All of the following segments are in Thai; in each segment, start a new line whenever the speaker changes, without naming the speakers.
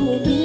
will be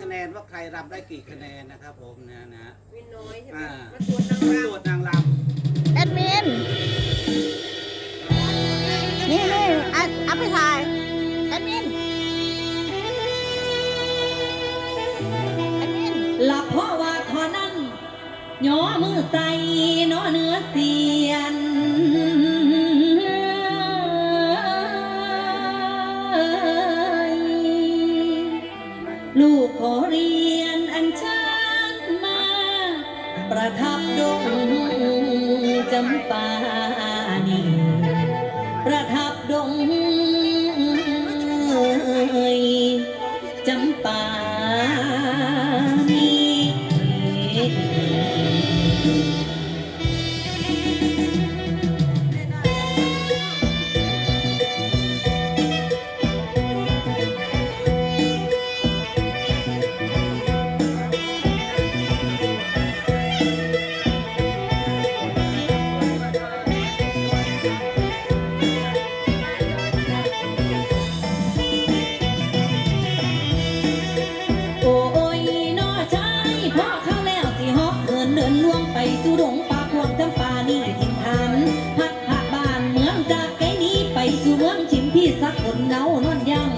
คะแนนว่าใครรำ
ได้กี่คะแนนนะครับผมนะนะ
วินน้อยใช่ไหม
อ่า
ตรวนางรำ
ตรว
แอดมิน นี่นี่อัพเอาไปถ่าย แอดมิน แอดมิน
หลับเพราะว่าขอนั้นย่อมือใส่น้อเนื้อเสียน 我然后我乱亮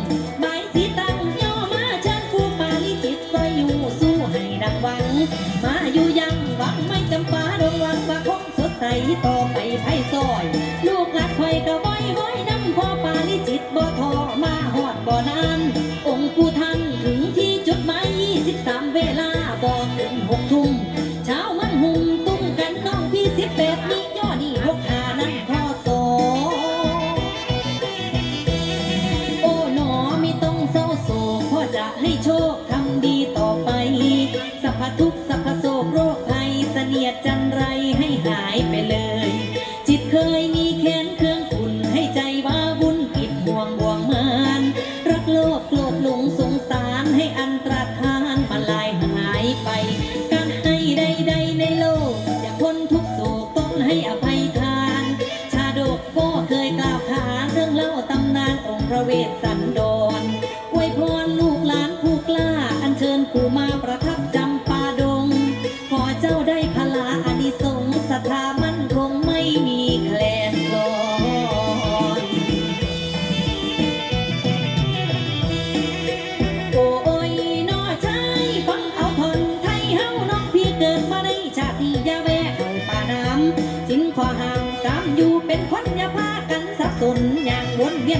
จะให้โชคทำดีต่อไป สัพพทุกสัพพโศกโรคภัยเสนียดจันไรให้หายไปเลย จิตเคยมีแค้นเครื่องขุ่นให้ใจว่าบุญปิดห่วงห่วงมานรักโลภโกรธหลงสงสารให้อันตรธานมาลายหายไป การให้ใดๆในโลกอย่าพ้นทุกโศกต้องให้อภัยทาน ชาดกก็เคยกล่าวขานเรื่องเล่าตำนานองค์พระเวสสัน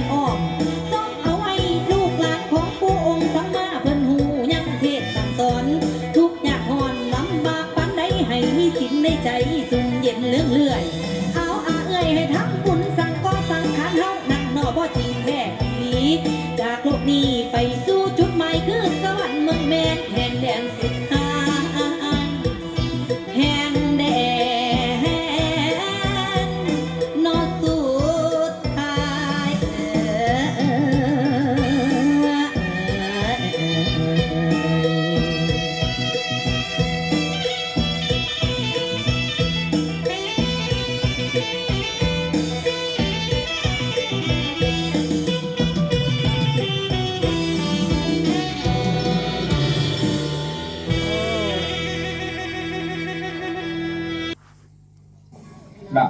นออกซ่อมเอาไว้ลูกหลานของผู้องค์สัมมาเพิ่นหูยังเทศสั่งสอน ทุกอยากหอนลำบากปานใดให้มีสินในใจสุ่มเย็นเลื่องเลื่อย เอาอาเอ้ยให้ทำบุญสั่งก็สั่งขันเฮานั่งนอบ่จริงแท้ดีจากโลกนี้ไปสู่จุดหมายคือสวรรค์เมืองแมนแห่งแดนสุดท้าย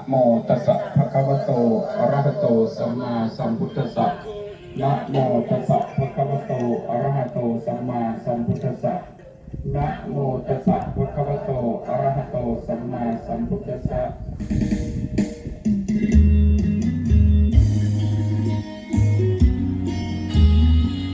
โมตัสสะภะคะวะโต อะระหะโต สัมมาสัมพุทธัสสะนะโมตัสสะ